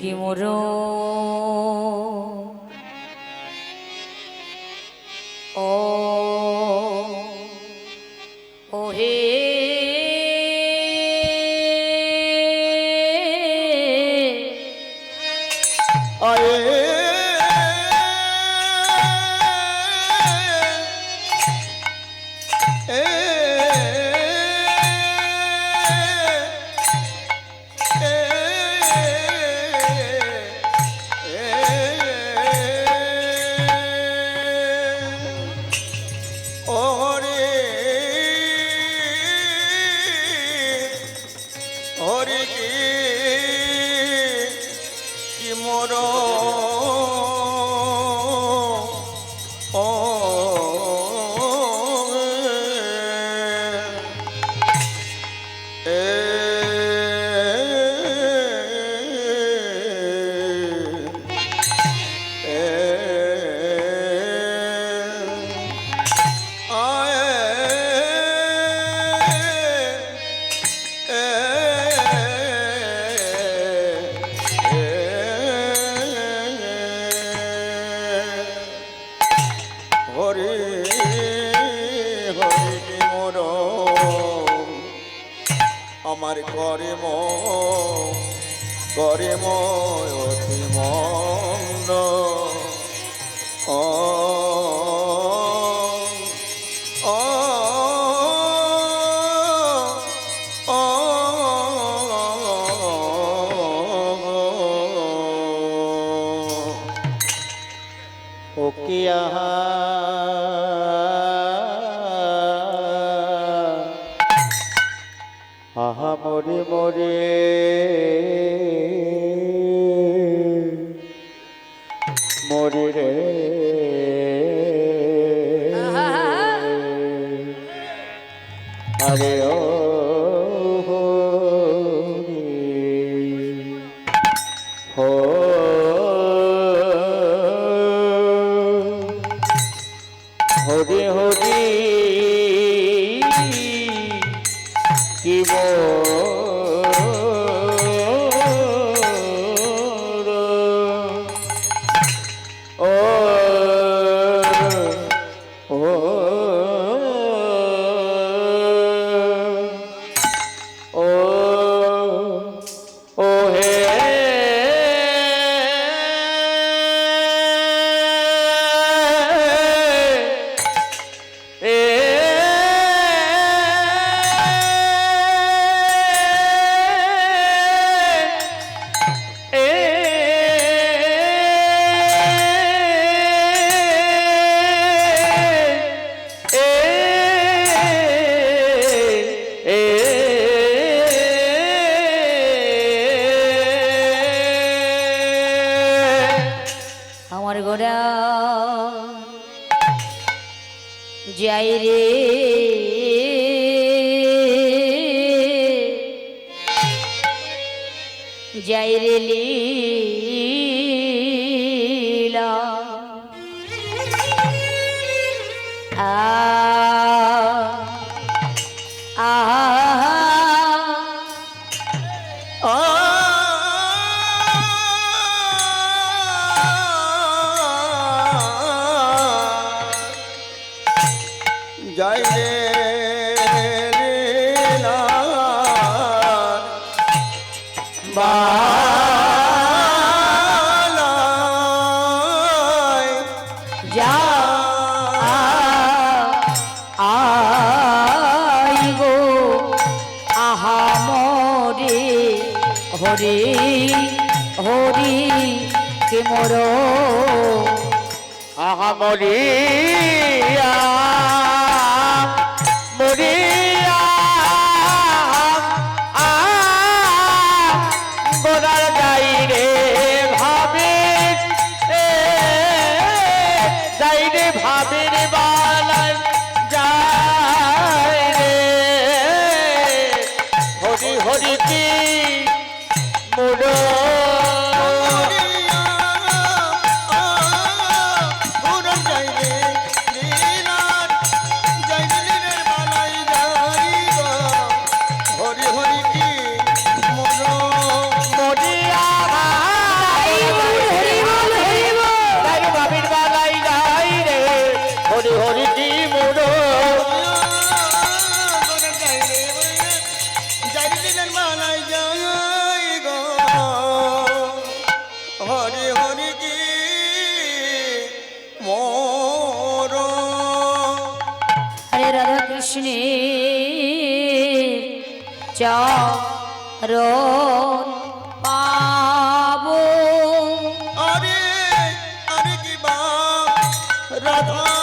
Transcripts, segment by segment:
কি মোর? ও কর্ম কর্ম Adiós. যাই রেলি হরি হরি কে মোর? আহা মরি। কৃষ্ণের চরণ পাবো। আরে আরে কি বা রাধা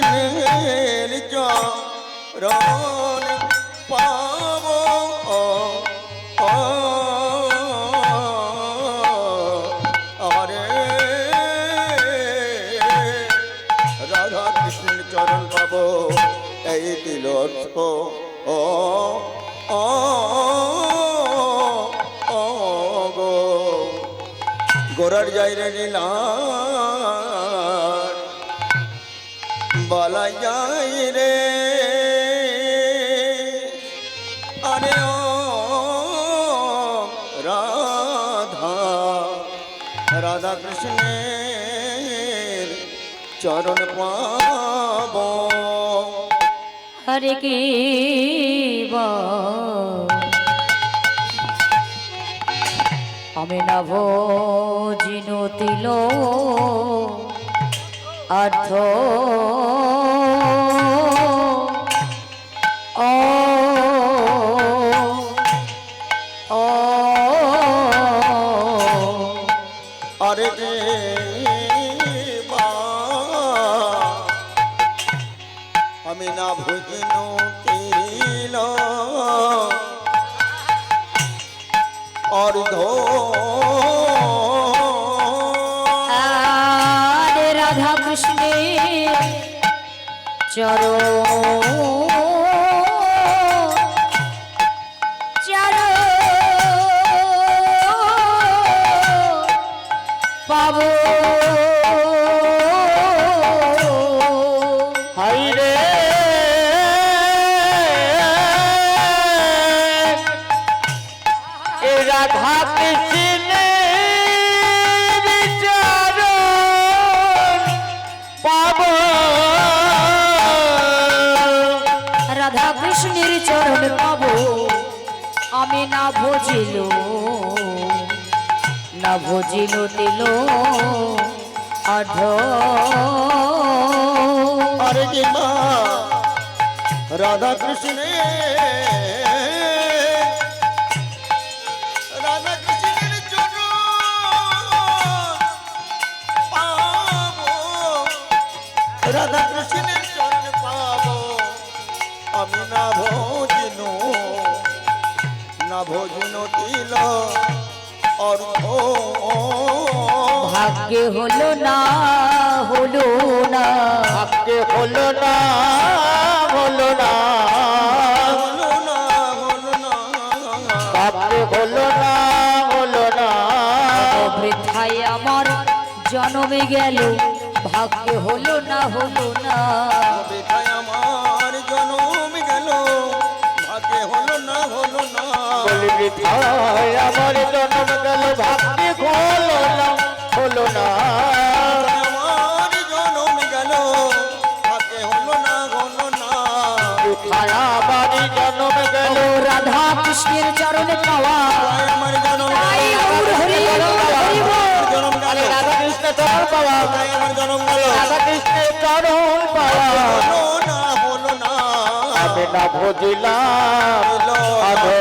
কৃষ্ণের চরণ পাবো। আরে রাধা কৃষ্ণের চরণ পাবো, এই দিল ও গোরার যাই রে নীলা রাধা রাধা কৃষ্ণের চরণ পাব। হরে কি আমি নভ জিনতিল অর্থ আমি ভুজিন তিল। অর্ধ। রাধা কৃষ্ণের চরণ রাধা কৃষ্ণ বিচার পাব। রাধা কৃষ্ণের চরণ পাবো। আমি না ভজিল না ভজিল দিল অধ আরে যে মা রাধা কৃষ্ণ রাধা কৃষ্ণের চরণ পাবো। আমি না ভোজনু না ভোজনু তিল অর্থ ভাগ্যে হলো না হলো না। আজকে হলো না হলো না। হলো না হলো না। আজকে হলো না হলো না। বৃথায় আমার জন্মে গেল। ভাগ্যে হলো না হলো না। আমার জনম গেল ভাগ্যে হলো না হলো না। আমার জন্ম গেল ভাগ্যে হলো না হলো না। আমার জনম গেল ভাগ্যে হলো না হলো না। আমার জন্ম গেল রাধা কৃষ্ণের চরণে পাওয়া। আমার জনম চরণ পাওয়া রাধা কৃষ্ণের চরণ পাওয়া না আমি। আধো